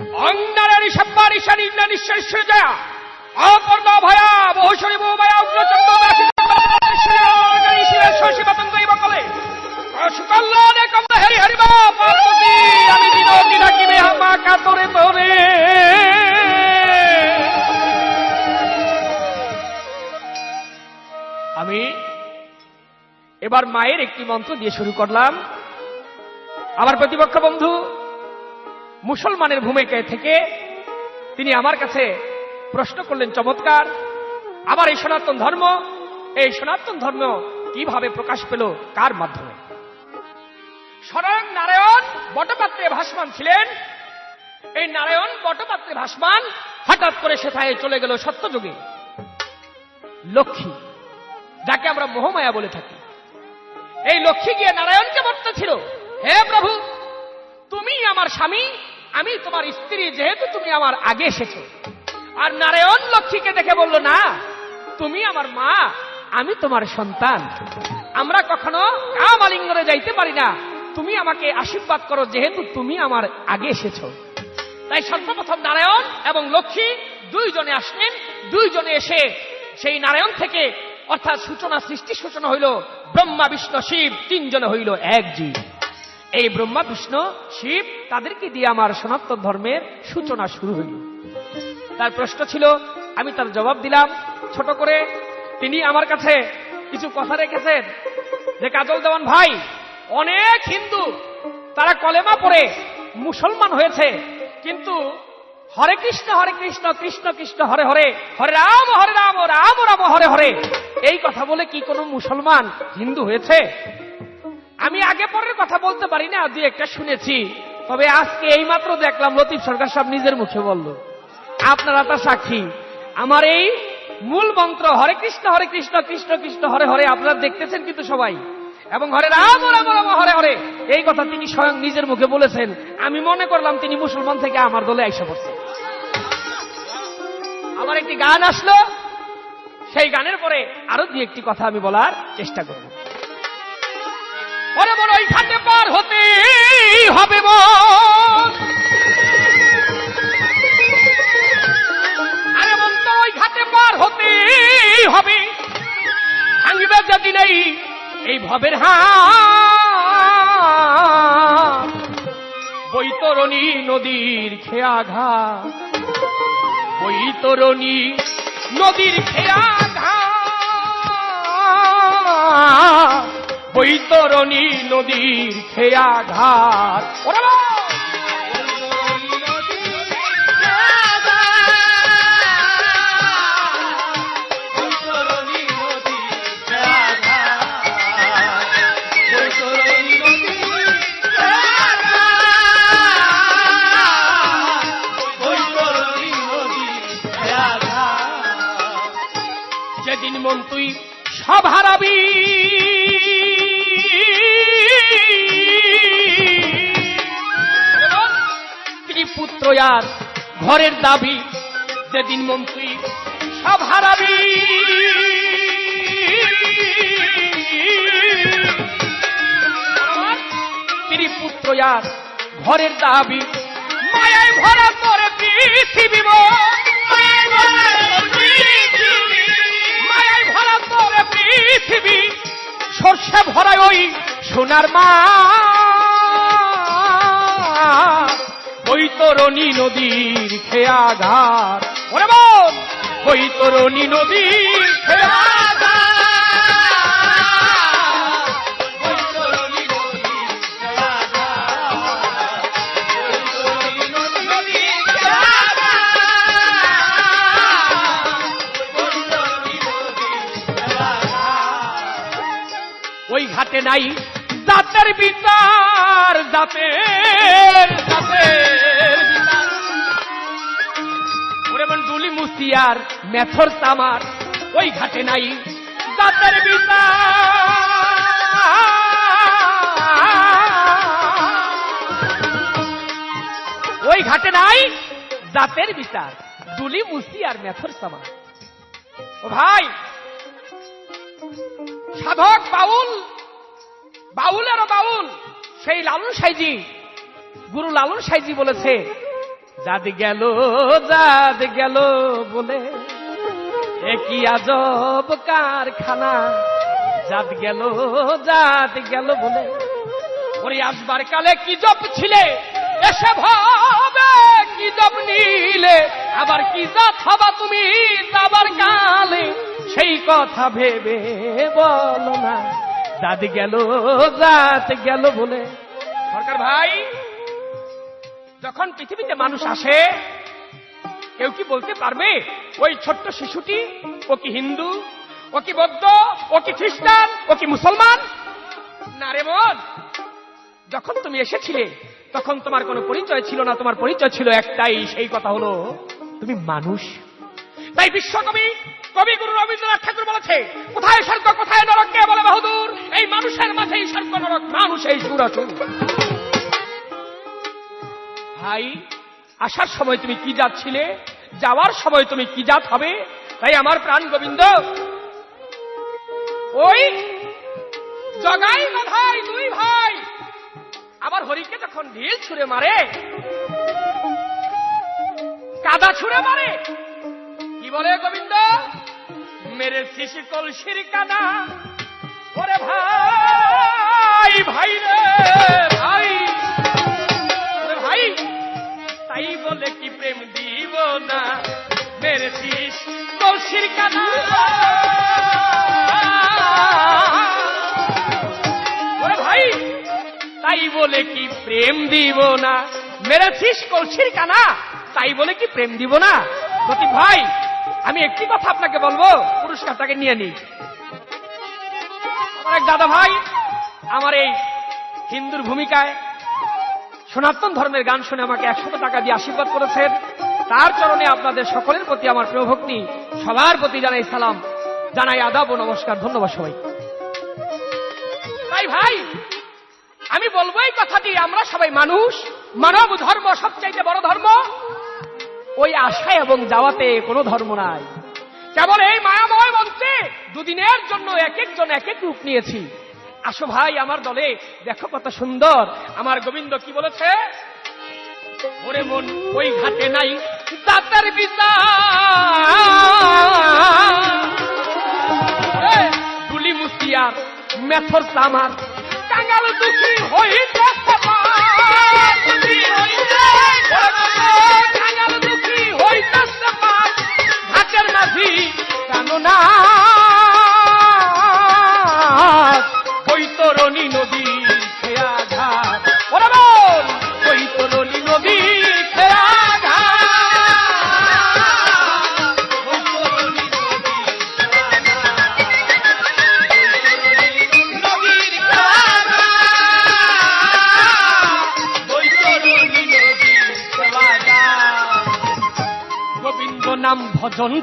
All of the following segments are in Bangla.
অঙ্গারারি সব্বারি শানি নিঃশ্বাস জয়া। অপর্ণ ভয়া, বহুশরী বহুমায়া, উগ্রচন্দ্র হামা কাতরে তোরে আমি এবার মায়ের একটি মন্ত্র দিয়ে শুরু করলাম। আমার প্রতিপক্ষ বন্ধু মুসলমানের ভূমিকায় থেকে তিনি আমার কাছে প্রশ্ন করলেন, চমৎকার আবার এই সনাতন ধর্ম, এই সনাতন ধর্ম কীভাবে প্রকাশ পেল? কার মাধ্যমে? স্বয়ং নারায়ণ বটপাত্রে ভাসমান ছিলেন। এই নারায়ণ বটপাত্রে ভাসমান, হঠাৎ করে সেথায় চলে গেল সত্যযুগে। লক্ষ্মী, যাকে আমরা মোহমায়া বলে থাকি। এই লক্ষ্মী গিয়ে নারায়ণকে বলতেছিল হে প্রভু, তুমি আমার স্বামী আমি তোমার স্ত্রী, যেহেতু তুমি আমার আগে এসেছ। আর নারায়ণ লক্ষ্মীকে দেখে বলল, না, তুমি আমার মা, আমি তোমার সন্তান। আমরা কখনো কাম আলিঙ্গনে যাইতে পারি না। তুমি আমাকে আশীর্বাদ করো, যেহেতু তুমি আমার আগে এসেছ। তাই সর্বপ্রথম নারায়ণ এবং লক্ষ্মী দুইজনে আসলেন। দুইজনে এসে সেই নারায়ণ থেকে অর্থাৎ সূচনা সৃষ্টি সূচনা হইল, ব্রহ্মা, বিষ্ণু, শিব তিনজনে হইল এক জীব। এই ব্রহ্মা, বিষ্ণু, শিব, তাদেরকে দিয়ে আমার সনাতন ধর্মের সূচনা শুরু হইল। তার প্রশ্ন ছিল, আমি তার জবাব দিলাম, ছোট করে, তিনি আমার কাছে কিছু কথা রেখেছেন। যে কাজল দেওয়ান ভাই, অনেক হিন্দু, তারা কলেমা পড়ে মুসলমান হয়েছে, কিন্তু হরে কৃষ্ণ হরে কৃষ্ণ কৃষ্ণ কৃষ্ণ, হরে হরে হরে রাম হরে রাম রাম রাম, হরে হরে, এই কথা বলে কি কোনো মুসলমান হিন্দু হয়েছে? আমি আগে পরের কথা বলতে পারি না, দুই একটা শুনেছি। তবে আজকে এইমাত্র দেখলাম লতিফ সরকার সব নিজের মুখে বলল। আপনারা তার সাক্ষী। আমার এই মূল মন্ত্র, হরে কৃষ্ণ হরে কৃষ্ণ কৃষ্ণ কৃষ্ণ, হরে হরে আপনারা দেখতেছেন কিন্তু সবাই। এবং হরে রাম রাম রাম, হরে হরে। এই কথা তিনি স্বয়ং নিজের মুখে বলেছেন। আমি মনে করলাম তিনি মুসলমান থেকে আমার দলে আইসা পড়ছে। আমার একটি গান আসলো। সেই গানের পরে আরও দুই একটি কথা আমি বলার চেষ্টা করব। ওরে বড় ওই ঘাটে পার হতে হবে মন আরে মন তো ওই ঘাটে পার হতে হবে। ভাঙবে যদি নেই এই ভবের হাত। বৈতরণী নদীর খেয়া ঘা বৈতরণী নদীর খেয়া ঘা বৈতরণী নদীর খেয়া ঘাট ওরে ঘরের দাবি, যেদিন মন্ত্রী সব হারাবি পুত্র আর ঘরের দাবি, মায়ায় ভরা তোরে পৃথিবী। মায়ায় ভরা। মায়ায় পৃথিবী সর্ষে ভরা ওই সোনার মা বৈতরণী নদীর খেয়া ঘাট। বৈতরণী নদীর খেয়া ঘাট। ওই ঘাটে নাই জাতের বিচার, জাতের জাতের বিচার ওরে মন ডুলি মুস্তিয়ার মেথর তামার ওই ঘাটে নাই জাতের বিচার। ওই ঘাটে নাই জাতের বিচার ডুলি মুস্তিয়ার মেথর তামার ও ভাই, সাধক বাউল, বাউলেরও বাউল, সেই লালন সাইজি, গুরু লালন সাইজি বলেছে জাদ গেল জাদ গেল বলে একই আজব কারখানা? জাত গেল জাত গেল বলে, ওরে আসবার কালে কি জব ছিলে? এসে ভাবে কি জব নিলে? আবার কি জাত হবা তুমি যাবার কালে? সেই কথা ভেবে বলো না। জাত গেল জাত গেল বলে, সরকার ভাই যখন পৃথিবীতে মানুষ আসে, কেউ কি বলতে পারবে? ওই ছোট্ট শিশুটি, ও কি হিন্দু, ও কি বৌদ্ধ, ও কি খ্রিস্টান, ও কি মুসলমান? না রে মন যখন তুমি এসেছিলে, তখন তোমার কোনো পরিচয় ছিল না, তোমার পরিচয় ছিল একটাই, সেই কথা হলো, তুমি মানুষ। তাই বিশ্বকবি কবি গুরু রবীন্দ্রনাথ ঠাকুর বলেছে, কোথায় স্বর্গ, কোথায় নরক, কে বলে বাহাদুর? এই মানুষের মাঝেই স্বর্গ, নরক, মানুষ, এই সুরাসুর। ভাই, আসার সময় তুমি কি যাচ্ছিলে যাওয়ার সময় তুমি কি জাত হবে? তাই আমার প্রাণ গোবিন্দ। ওই জগাই বাধাই দুই ভাই। আবার হরিকে যখন ঢিল ছুঁড়ে মারে, কাদা ছুঁড়ে মারে, কি বলে গোবিন্দ? মেরে শিশি কলসির কাদা। ভাই ভাই রে। না মেরে শিশ কলসির কাদা। ভাই, তাই বলে কি প্রেম দিব না? মেরেছিস কলসির কানা তাই বলে কি প্রেম দিব না? প্রতীক ভাই, আমি একটি কথা আপনাকে বলব, পুরস্কারটাকে নিয়ে নিই এক দাদা ভাই, আমার এই হিন্দুর ভূমিকায় সনাতন ধর্মের গান শুনে আমাকে একশত টাকা দিয়ে আশীর্বাদ করেছেন। তার চরণে আপনাদের সকলের প্রতি আমার প্রিয় ভক্তি সবার প্রতি জানাই সালাম, জানাই আদাব ও নমস্কার, ধন্যবাদ সবাই। তাই ভাই, আমি বলব এই কথাটি, আমরা সবাই মানুষ, মানব ধর্ম সবচাইতে বড় ধর্ম। ওই আশা এবং যাওয়াতে কোনো ধর্ম নাই। কেবল এই মায়াময় মঞ্চে দুদিনের জন্য এক একজন এক এক রূপ নিয়েছি। আসো ভাই, আমার দলে, দেখো কত সুন্দর। আমার গোবিন্দ কি বলেছে? ওরে মন, ওই ঘাটে নাই দাতার বিচার। তুলি মুসিয়ার মেথর তামার কাঙ্গাল দুঃখী হইতে কাঙ্গাল দুঃখী নদী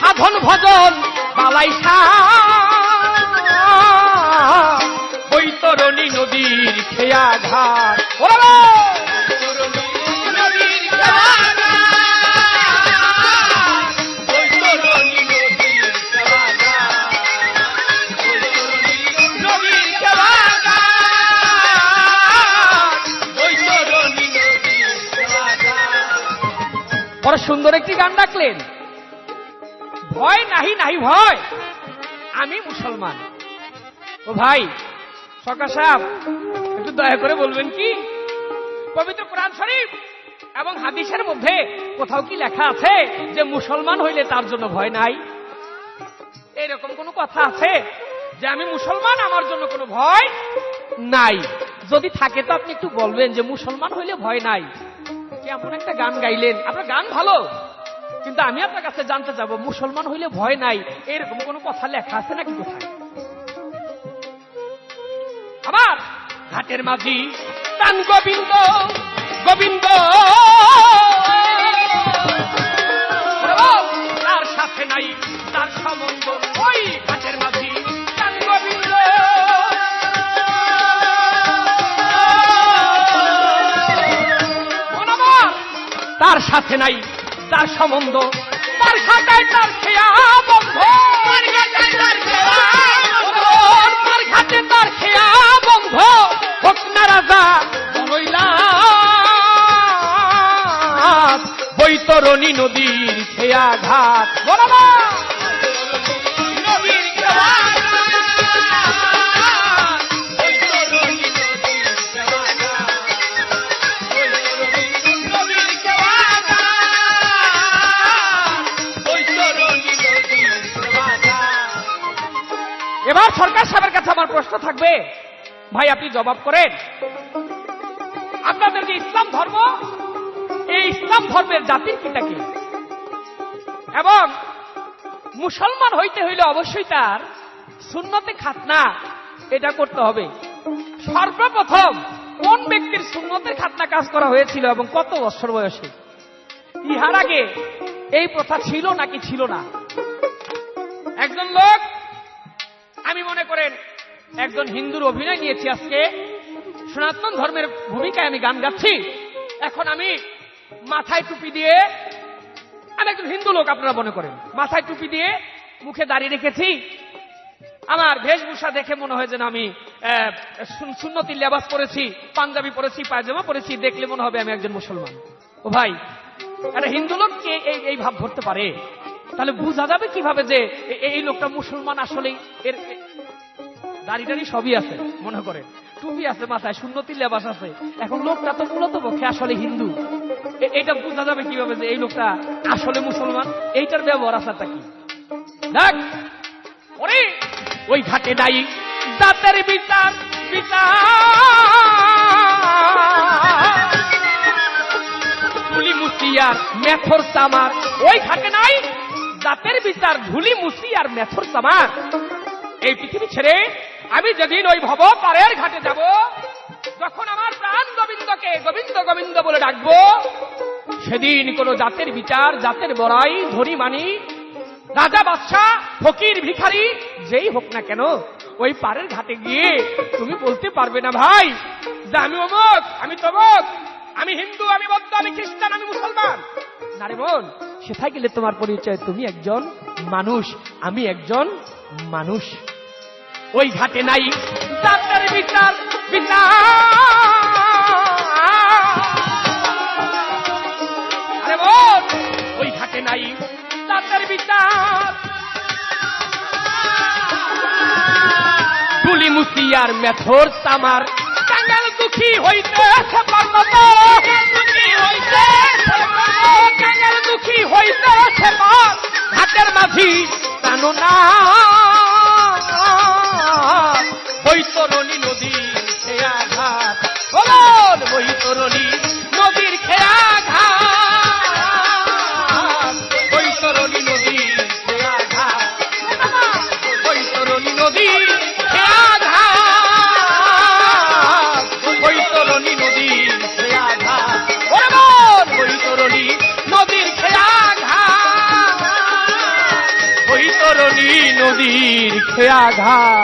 সাধন ভজন বালাই বৈতরণী নদীর খেয়া ঘাট সুন্দর একটি গান ডাকলেন। ভয় নাহি নাহি ভয়। আমি মুসলমান। ও ভাই, সরকার সাহেব, একটু দয়া করে বলবেন কি? পবিত্র কোরআন শরীফ এবং হাদিসের মধ্যে কোথাও কি লেখা আছে যে মুসলমান হইলে তার জন্য ভয় নাই? এরকম কোনো কথা আছে যে আমি মুসলমান, আমার জন্য কোনো ভয় নাই? যদি থাকে তো আপনি একটু বলবেন যে মুসলমান হইলে ভয় নাই। কেমন একটা গান গাইলেন? আপনার গান ভালো। কিন্তু আমি আপনার কাছে জানতে যাব, মুসলমান হইলে ভয় নাই। এরকম কোনো কথা লেখা আছে নাকি কোথায়? আবার ঘাটের মাঝি তান গোবিন্দ গোবিন্দ তার সাথে নাই তার সম্বন্ধ তার খাতায় তার খেয়া বন্ধ। তার খাতে তার খেয়া বন্ধ। হোক না রাজা বৈতরণী নদীর খেয়া ঘাট নদীর সরকার সাহেবের কাছে আমার প্রশ্ন থাকবে। ভাই, আপনি জবাব করেন। আপনাদের যে ইসলাম ধর্ম, এই ইসলাম ধর্মের জাতির পিতা কি? এবং মুসলমান হইতে হইলে অবশ্যই তার শূন্যতে খাতনা এটা করতে হবে। সর্বপ্রথম কোন ব্যক্তির শূন্যতের খাতনা কাজ করা হয়েছিল এবং কত বছর বয়সে? ইহার আগে এই প্রথা ছিল নাকি ছিল না? একজন লোক করেন। একজন হিন্দুর অভিনয় নিয়েছি আজকে। সনাতন ধর্মের ভূমিকায় আমি গান গাচ্ছি। এখন আমি মাথায় টুপি দিয়ে আমি একজন হিন্দু লোক, আপনারা মনে করেন। মাথায় টুপি দিয়ে মুখে দাঁড়িয়ে রেখেছি। আমার বেশভূষা দেখে মনে হয় যেন আমি সুন্নতি লেবাস পরেছি, পাঞ্জাবি পরেছি, পায়জামা পরেছি, দেখলে মনে হবে আমি একজন মুসলমান। ও ভাই, একটা হিন্দু লোক কে এই ভাব ধরতে পারে? তাহলে বোঝা যাবে কীভাবে যে এই লোকটা মুসলমান আসলেই এর দাড়ি টাড়ি সবই আছে, মনে করে। টুপি আছে মাথায় সুন্নতি লেবাস আছে। এখন লোকটা তো মূলত পক্ষে আসলে হিন্দু। এটা বোঝা যাবে কীভাবে যে এই লোকটা আসলে মুসলমান? এইটার ব্যবহার আসারটা কি? দেখ, ওরে, ওই ঘাটে দায়ী দাঁতের বিচার বিচার। ধুলি মুসিয়ার মেথর সামার। ওই ঘাটে নাই, জাতের বিচার, ধুলি মুসিয়ার মেথর সামার। এই পৃথিবী ছেড়ে আমি যেদিন ওই ভব পারের ঘাটে যাব, যখন আমার প্রাণ গোবিন্দকে গোবিন্দ গোবিন্দ বলে ডাকবো, সেদিন কোন জাতের বিচার, জাতের বড়াই ধনী মানি রাজা বাদশাহ, ফকির, ভিখারি, যেই হোক না কেন, ওই পারের ঘাটে গিয়ে তুমি বলতে পারবে না ভাই যে আমি অমুক আমি তমুক আমি হিন্দু, আমি বৌদ্ধ, আমি খ্রিস্টান, আমি মুসলমান। না রে বোন, সেথায় গেলে তোমার পরিচয় তুমি একজন মানুষ, আমি একজন মানুষ। ওই ঘাটে নাই। ডাক্তার বিচার বিচার। ওই ঘাটে নাই। ডাক্তার বিচার। তুলি মুসিয়ার মেথর তামার। কাঙ্গাল দুঃখী হইতে কাঙ্গাল দুঃখী হইতে ঘাটের মাঝি জানো না। বৈতরণী নদীর খেয়া ঘাট বলুন বৈতরণী নদীর খেয়া ঘাট বৈতরণী নদীর খেয়া ঘাট বৈতরণী নদীর খেয়া ঘাট বৈতরণী নদীর খেয়া ঘাট ওরে বল, বৈতরণী নদীর খেয়া ঘাট বৈতরণী নদীর খেয়া ঘাট